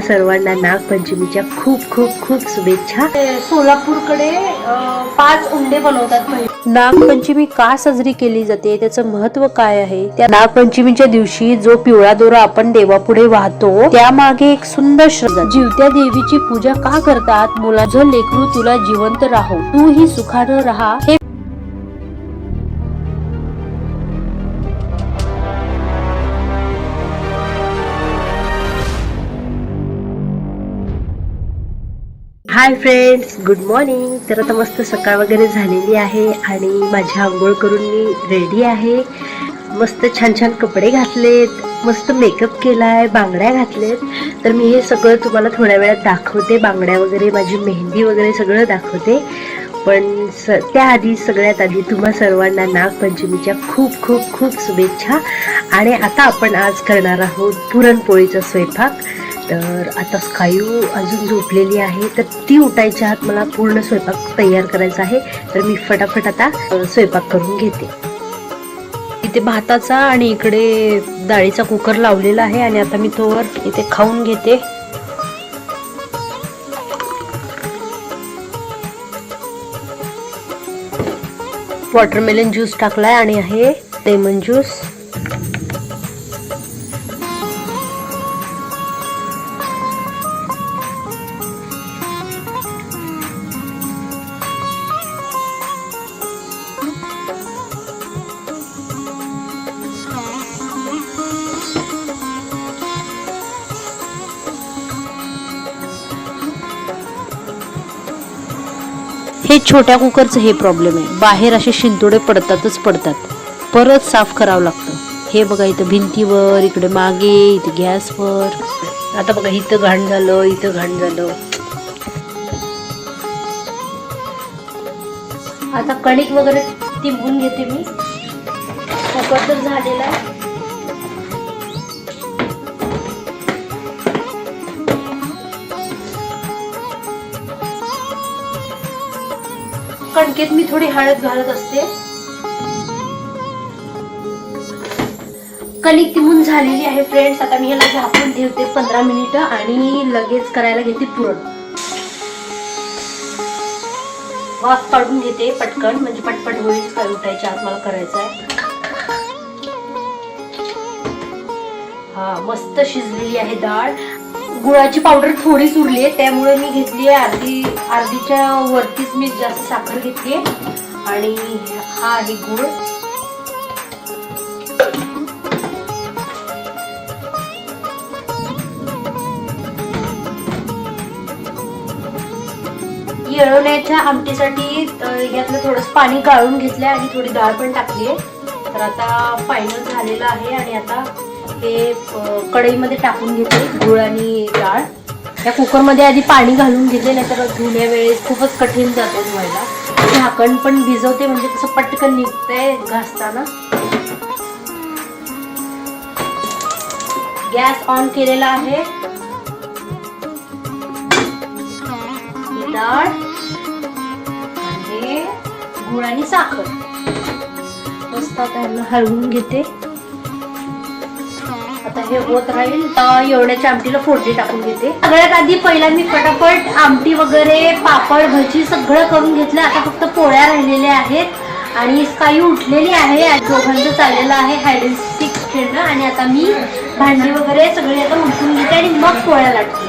सर्वांना नागपंचमीच्या खूप खूप खूप शुभेच्छा. सोलापूरकडे पाच उंडे बनवतात नागपंचमी का साजरी केली जाते? त्याचं महत्त्व काय आहे? त्या नागपंचमीच्या दिवशी जो पिवळा दोरा आपण देवापुढे वाहतो त्यामागे एक सुंदर श्रद्धा जीवत्या देवीची पूजा का करतात? मुलाचं लेकरू तुला जिवंत राहो. तू ही सुखानं राहा. हे हाय फ्रेंड्स गुड मॉर्निंग तर आता मस्त सकाळ वगैरे झालेली आहे आणि माझी आंघोळ करून मी रेडी आहे. मस्त छान छान कपडे घातलेत. मस्त मेकअप केला आहे बांगड्या घातलेत. तर मी हे सगळं तुम्हाला थोड्या वेळात दाखवते. बांगड्या वगैरे माझी मेहंदी वगैरे सगळं दाखवते. पण स त्याआधी सगळ्यात आधी तुम्हा सर्वांना नागपंचमीच्या खूप खूप खूप शुभेच्छा. आणि आता आपण आज करणार आहोत पुरणपोळीचा स्वयंपाक. तर आता स्कायू अजून झोपलेली आहे. तर ती उठायच्या आत मला पूर्ण स्वयंपाक तयार करायचा आहे. तर मी फटाफट आता स्वयंपाक करून घेते. इथे भाताचा आणि इकडे डाळीचा कुकर लावलेला आहे आणि आता मी तोवर इथे खाऊन घेते. वॉटरमेलन ज्यूस टाकलाय आणि आहे लेमन ज्यूस. छोट्या कुकरचं हे प्रॉब्लेम आहे. बाहेर असे शिंतोडे पडतातच पडतात. परत साफ करावं लागतं. हे बघा इथं भिंतीवर इकडे मागे इथं गॅसवर. आता बघा इथं घाण झालं इथं घाण झालं. आता कणिक वगैरे तिंबून घेते मी. कुकर तर झालेला आहे. कणकेत मी थोडी हळद घालत असते. कणिक तिमून झालेली आहे फ्रेंड्स आता मी ह्याला झाकून ठेवते पंधरा मिनिटं आणि लगेच करायला घेते पुरण. वाफ काढून घेते पटकन म्हणजे पटपट होईल काय उठायच्या आत मला करायचं आहे. हा मस्त शिजलेली आहे डाळ. गुळाची पावडर थोडीच उरली आहे त्यामुळे मी घेतली आहे अर्धी अर्धीच्या वरतीच मी जास्त साखर घेतली आणि हा आहे गुळ. येळवण्याच्या आमटीसाठी यातलं थोडंसं पाणी गाळून घेतलंय आणि थोडी डाळ पण टाकली आहे. तर आता फायनल झालेलं आहे आणि आता ते कढईमध्ये टाकून घेते गुळ आणि डाळ. या कुकरमध्ये आधी पाणी घालून घेते नाहीतर धुण्या वेळेस खूपच कठीण जातो धुवायला. झाकण पण भिजवते म्हणजे कसं पटकन निघतंय घासताना. गॅस ऑन केलेला आहे. डाळ आणि गुळ आणि साखर. मस्त त्यांना हलवून घेते. हे होत राहील. आता एवढ्याच्या आमटीला फोडणी टाकून घेते. सगळ्यात आधी पहिला मी फटाफट आमटी वगैरे पापड भजी सगळं करून घेतलं. आता फक्त पोळ्या राहिलेल्या आहेत. आणि काही उठलेली आहे दोघांचं चाललेलं आहे हायड्रेस्टिक खेळणं. आणि आता मी भांडी वगैरे सगळी आता उठून घेते आणि मग पोळ्या लाटते.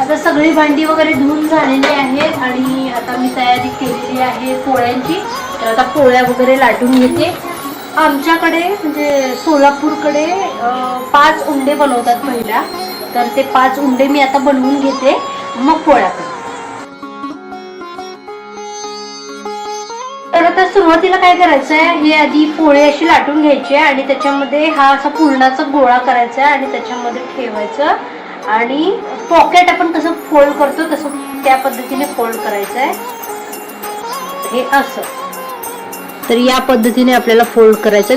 आता सगळी भांडी वगैरे धुवून झालेली आहेत. आणि आता मी तयारी केलेली आहे पोळ्यांची. तर आता पोळ्या वगैरे लाटून घेते. आमच्याकडे म्हणजे सोलापूरकडे पाच उंडे बनवतात महिला तर ते पाच उंडे मी आता बनवून घेते. मग पोळ्या करते तर आता सुरुवातीला काय करायचं आहे हे आधी पोळी अशी लाटून घ्यायची आहे आणि त्याच्यामध्ये हा असा पूर्णाचा गोळा करायचा आहे आणि त्याच्यामध्ये ठेवायचं. आणि पॉकेट आपण कसं फोल्ड करतो तसं त्या पद्धतीने फोल्ड करायचं आहे हे असं. तर या पद्धतीने आपल्याला फोल्ड करायचं.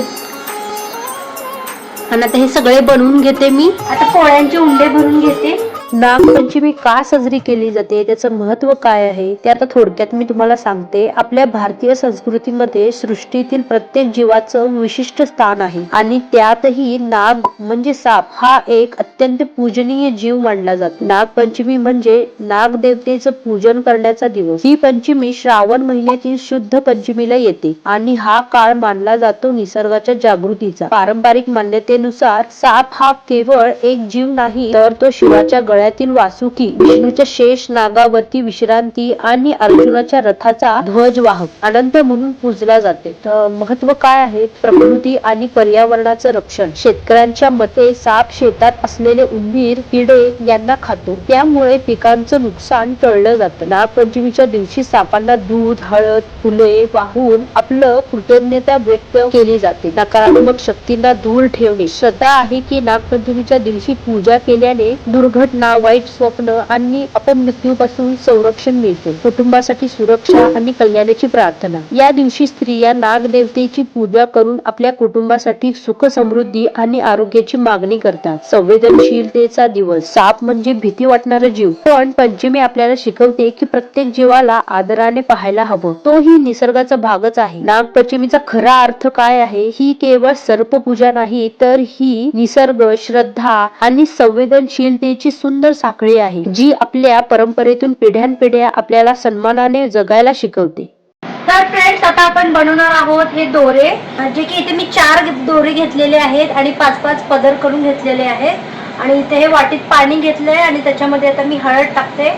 आणि आता हे सगळे बनवून घेते मी. आता पोळ्यांचे उंडे भरून घेते. नागपंचमी का साजरी केली जाते? त्याचं महत्त्व काय आहे? ते आता थोडक्यात मी तुम्हाला सांगते. आपल्या भारतीय संस्कृतीमध्ये सृष्टीतील प्रत्येक जीवाचं विशिष्ट स्थान आहे. आणि त्यातही नाग म्हणजे साप हा एक अत्यंत पूजनीय जीव मानला जातो. नागपंचमी म्हणजे नागदेवतेचं पूजन करण्याचा दिवस. ही पंचमी श्रावण महिन्यातील शुद्ध पंचमीला येते आणि हा काळ मानला जातो निसर्गाच्या जागृतीचा. पारंपरिक मान्यतेनुसार साप हा केवळ एक जीव नाही तर तो शिवाच्या गळ्यातील वासुकी विष्णूच्या शेष नागावरती विश्रांती आणि अर्जुनाच्या रथाचा ध्वज वाहक अनंत म्हणून पूजला जाते. महत्त्व काय आहे? प्रकृती आणि पर्यावरणाचं रक्षण. शेतकऱ्यांच्या मते साप शेतात असलेले उंदीर किडे यांना खातो. त्यामुळे पिकांचं नुकसान टळलं जातं. नागपंचमीच्या दिवशी सापांना दूध हळद फुले वाहून आपलं कृतज्ञता व्यक्त केली जाते. नकारात्मक शक्तींना दूर ठेवणे. श्रद्धा आहे की नागपंचमीच्या दिवशी पूजा केल्याने दुर्घटना वाईट स्वप्न आणि अपमृत्यूपासून संरक्षण मिळते. कुटुंबासाठी सुरक्षा आणि कल्याणाची प्रार्थना. या दिवशी स्त्रिया नागदेवतेची पूजा करून आपल्या कुटुंबासाठी सुख समृद्धी आणि आरोग्याची मागणी करतात. संवेदनशीलतेचा दिवस. साप म्हणजे भीती वाटणारा जीव. पण पंचमी आपल्याला शिकवते की प्रत्येक जीवाला आदराने पाहायला हवं. तोही निसर्गाचा भागच आहे. नागपंचमीचा खरा अर्थ काय आहे? ही केवळ सर्पपूजा नाही तर ही निसर्ग श्रद्धा आणि संवेदनशीलतेची सुंदर साखळी आहे जी आपल्या परंपरेतून पिढ्यानपिढ्या आपल्याला सन्मानाने जगायला शिकवते. तर फ्रेंड्स आता आपण बनवणार आहोत हे दोरे. जे की इथे मी चार दोरे घेतलेले आहेत आणि पाच पाच पदर करून घेतलेले आहेत. आणि इथे हे वाटीत पाणी घेतलंय आणि त्याच्यामध्ये आता मी हळद टाकते.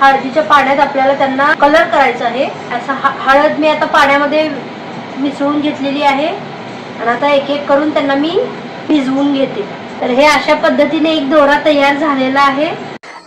हळदीच्या पाण्यात आपल्याला त्यांना कलर करायचा आहे. असं हळद मी आता पाण्यामध्ये मिसळून घेतलेली आहे. आणि आता एक एक करून त्यांना मी भिजवून घेते. तर हे अशा पद्धतीने एक दोरा तयार झालेला आहे.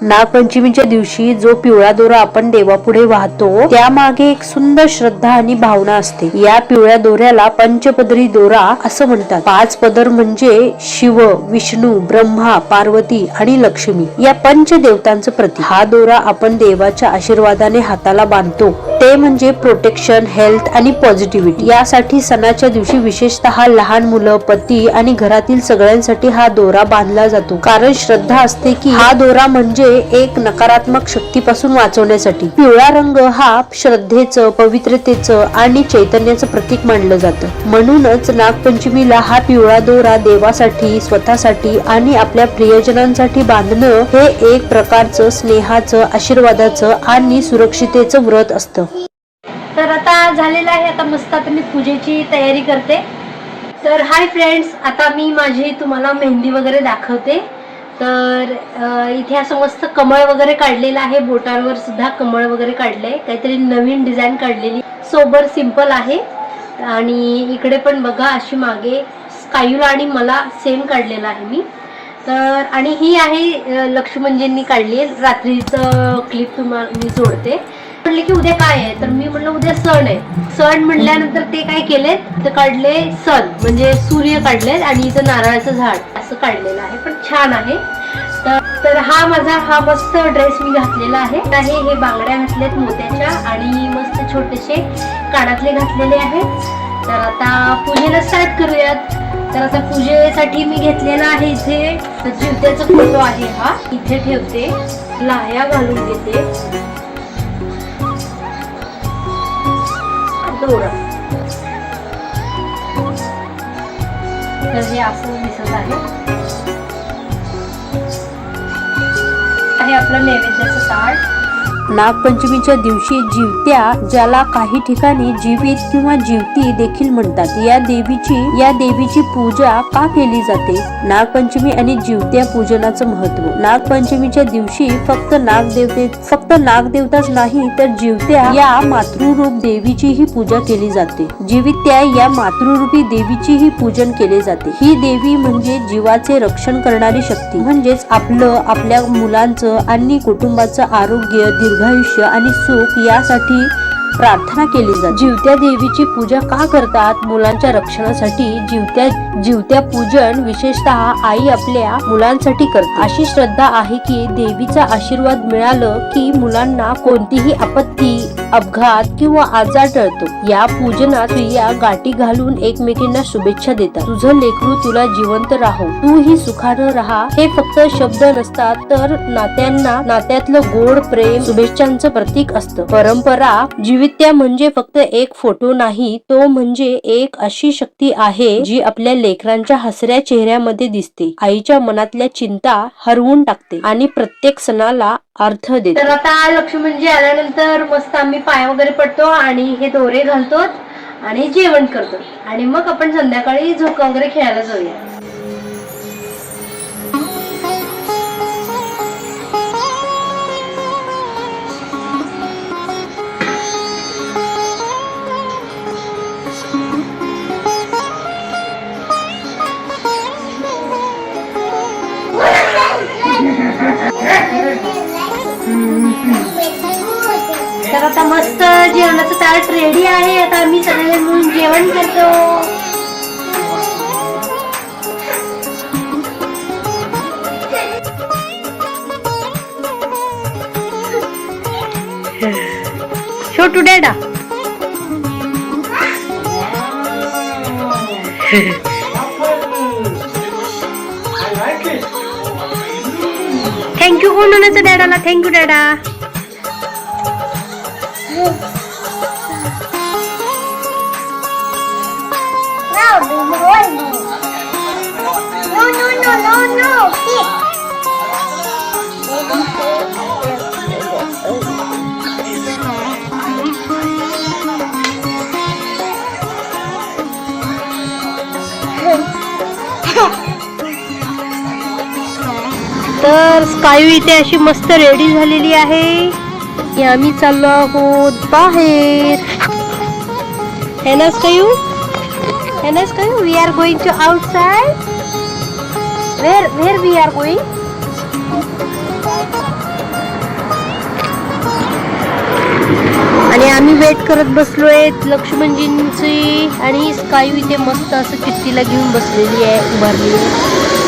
नागपंचमीच्या दिवशी जो पिवळा दोरा आपण देवापुढे वाहतो त्यामागे एक सुंदर श्रद्धा आणि भावना असते. या पिवळ्या दोऱ्याला पंचपदरी दोरा असं म्हणतात. पाच पदर म्हणजे शिव विष्णू ब्रह्मा पार्वती आणि लक्ष्मी. या पंच देवतांचं प्रतीक. हा दोरा आपण देवाच्या आशीर्वादाने हाताला बांधतो. ते म्हणजे प्रोटेक्शन हेल्थ आणि पॉझिटिव्हिटी यासाठी सणाच्या दिवशी विशेषतः लहान मुलं पती आणि घरातील सगळ्यांसाठी हा दोरा बांधला जातो. कारण श्रद्धा असते की हा दोरा म्हणजे एक नकारात्मक शक्तीपासून वाचवण्यासाठी. पिवळा रंग हा श्रद्धेचं पवित्रतेचं आणि चैतन्याचं प्रतीक मानलं जातं. म्हणूनच नागपंचमीला हा पिवळा दोरा देवासाठी स्वतःसाठी आणि आपल्या प्रियजनांसाठी बांधणं हे एक प्रकारचं स्नेहाचं आशीर्वादाचं आणि सुरक्षितेचं व्रत असतं. तर आता झालेलं आहे आता मस्त आता मी पूजेची तयारी करते. तर हाय फ्रेंड्स आता मी माझी तुम्हाला मेहंदी वगैरे दाखवते. तर इथे असं मस्त कमळ वगैरे काढलेलं आहे बोटांवर सुद्धा कमळ वगैरे काढलंय. काहीतरी नवीन डिझाईन काढलेली. सोबर सिंपल आहे. आणि इकडे पण बघा अशी मागे स्कायूला आणि मला सेम काढलेला आहे मी. तर आणि ही आहे लक्ष्मणजींनी काढली आहे. रात्रीचं क्लिप तुम्हाला मी जोडते. म्हणले की उद्या काय आहे? तर मी म्हणलं उद्या सण आहे. सण म्हणल्यानंतर ते काय केले तर काढले सण म्हणजे सूर्य काढले आणि इथं नारळाचं झाड असं काढलेलं आहे. पण छान आहे. तर तर हा माझा हा मस्त ड्रेस मी घातलेला आहे. आहे हे बांगड्या घातल्यात मोत्याच्या आणि मस्त छोटेसे कानातले घातलेले आहेत. तर आता पूजेला स्टार्ट करूयात. तर आता पूजेसाठी मी घेतलेला आहे इथे जिवत्याचा फोटो आहे हा. इथे ठेवते. लाह्या घालून घेते दोरा तर हे असं दिसत आहे. हे आपलं नैवेद्याचं ताट. नागपंचमीच्या दिवशी जीवत्या ज्याला काही ठिकाणी जीवित किंवा जीवती देखील म्हणतात. या देवीची या देवीची पूजा का केली जाते? नागपंचमी आणि जीवत्या पूजनाचं महत्त्व नागपंचमीच्या दिवशी फक्त नागदेवते फक्त नागदेवताच नाही तर जीवत्या या मातृरूप देवीचीही पूजा केली जाते. जीवित्या या मातृरूपी देवीचीही पूजन केले जाते. ही देवी म्हणजे जीवाचे रक्षण करणारी शक्ती. म्हणजेच आपलं आपल्या मुलांचं आणि कुटुंबाचं आरोग्य दीर्घायुष्य आणि सुख यासाठी प्रार्थना केली जाते. जीवत्या देवीची पूजा का करतात? मुलांच्या रक्षणासाठी जीवत्या जीवत्या पूजन विशेषतः आई आपल्या मुलांसाठी करते. अशी श्रद्धा आहे की देवीचा आशीर्वाद मिळालं की मुलांना कोणतीही आपत्ती अपघात किंवा आजार टळतो. या पूजनात स्त्रिया गाठी घालून एकमेकींना शुभेच्छा देतात. तुझं लेकरू तुला जिवंत राहो. तू ही सुखानं राहा. हे फक्त शब्द नसतात तर नात्यांना नात्यातलं गोड प्रेम शुभेच्छांचं प्रतीक असतं. परंपरा जीवित्या म्हणजे फक्त एक फोटो नाही तो म्हणजे एक अशी शक्ती आहे जी आपल्या लेकरांच्या हसऱ्या चेहऱ्यामध्ये दिसते. आईच्या मनातल्या चिंता हरवून टाकते आणि प्रत्येक सणाला अर्थ देते. तर आता लक्ष्मणजी आल्यानंतर मस्त आम्ही पाय वगैरे पडतो आणि हे दोरे घालतो आणि जेवण करतो आणि मग आपण संध्याकाळी झोका वगैरे खेळायला जाऊया. आता मस्त जेवणाचं ताट रेडी आहे. आता आम्ही सगळे मिळून जेवण करतो. छोटू डॅडा. थँक्यू कोण म्हणायचं डॅडाला? थँक्यू डॅडा. No, no, no, no, no, kick. तर स्कायू इथे अशी मस्त रेडी झालेली आहे की आम्ही चाललो आहोत बाहेर. है ना स्कायू कयू ना we are going to outside where where we are going आणि आम्ही वेट करत बसलोय लक्ष्मणजींची आणि स्कायू इथे मस्त असं किट्टीला घेऊन बसलेली आहे उभारली आहे